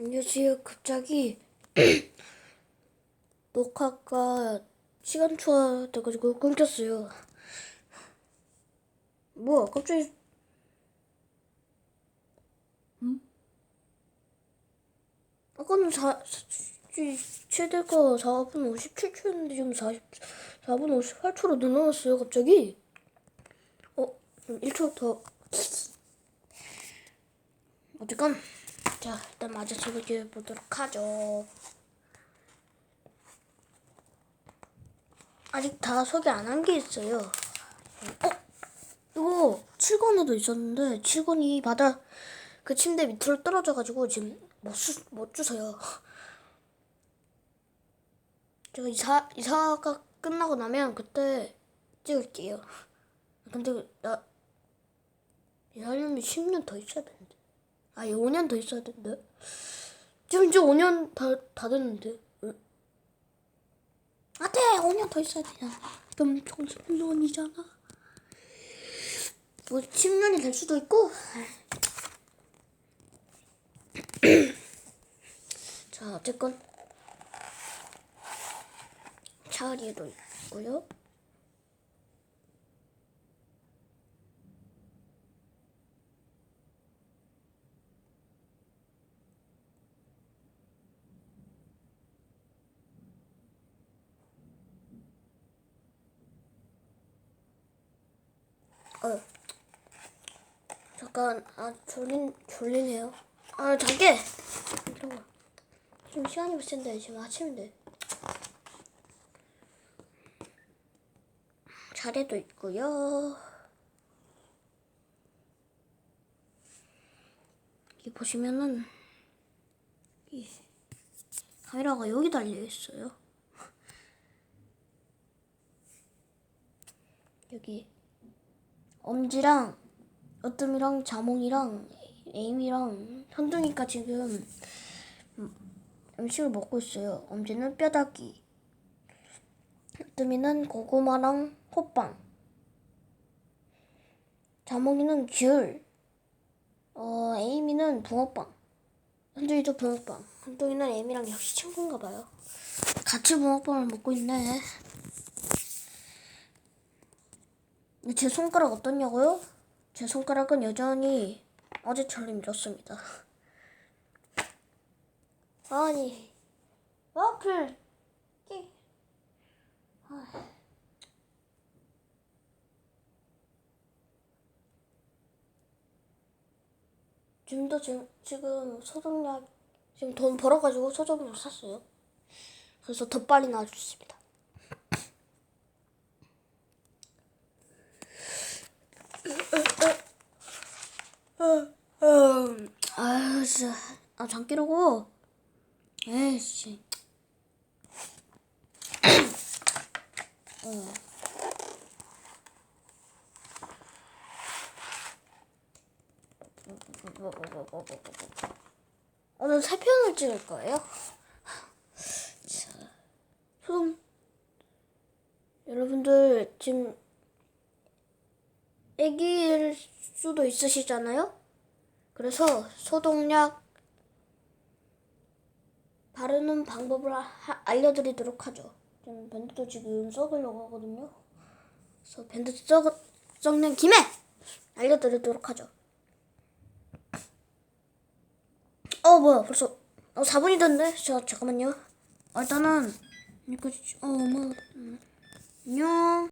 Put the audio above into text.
안녕하세요. 갑자기 녹화가 시간 초과돼가지고 끊겼어요. 뭐야? 갑자기 음? 아까는 4, 최대가 4분 57초였는데 지금 44분 58초로 늘어났어요. 갑자기. 어? 그럼 1초 더. 어쨌건 자 일단 마저 소개해 보도록 하죠. 아직 다 소개 안 한 게 있어요. 어? 이거 7권에도 있었는데 7권이 바닥 그 침대 밑으로 떨어져가지고 지금 못, 수, 못 주세요. 제가 이사 이사가 끝나고 나면 그때 찍을게요. 근데 나 이사님이 10년 더 있어야 되는데. 아, 5년 더 있어야 되는데. 지금 이제 5년 다, 다 됐는데. 응? 아, 돼! 5년 더 있어야 되잖아. 그럼 총 10년이잖아. 뭐, 10년이 될 수도 있고. 자, 어쨌건. 차리도 있고요. 어. 잠깐, 아, 졸린, 졸리네요. 아, 자게! 잠깐만. 지금 시간이 몇 시인데, 지금 아침인데. 자리도 있고요. 여기 보시면은, 이 카메라가 여기 달려 있어요. 여기 엄지랑 어뜸이랑 자몽이랑 에임이랑 현둥이가 지금 음, 음식을 먹고 있어요. 엄지는 뼈다귀, 어뜸이는 고구마랑 호빵, 자몽이는 귤, 어 에임이는 붕어빵, 현둥이도 붕어빵. 현둥이는 에임이랑 역시 친구인가 봐요. 같이 붕어빵을 먹고 있네. 제 손가락 어떻냐고요? 제 손가락은 여전히 어제처럼 이렇습니다. 아니, 와플, 끼. 아. 지금도 지금, 지금 소독약 지금 돈 벌어가지고 소독약 샀어요. 그래서 더 빨리 있습니다. 음, 아유, 진짜. 아, 잠기라고. 에이씨. 어. 오늘 세 편을 찍을 거예요. 자, 소금. 여러분들, 지금, 애기일 수도 있으시잖아요? 그래서 소독약 바르는 방법을 하- 알려드리도록 하죠. 저는 밴드도 지금 썩으려고 하거든요. 그래서 밴드 썩, 썩는 김에 알려드리도록 하죠. 어 뭐야 벌써 어 4분이 됐네. 자 잠깐만요. 어, 일단은 여기까지 어 뭐, 음, 안녕.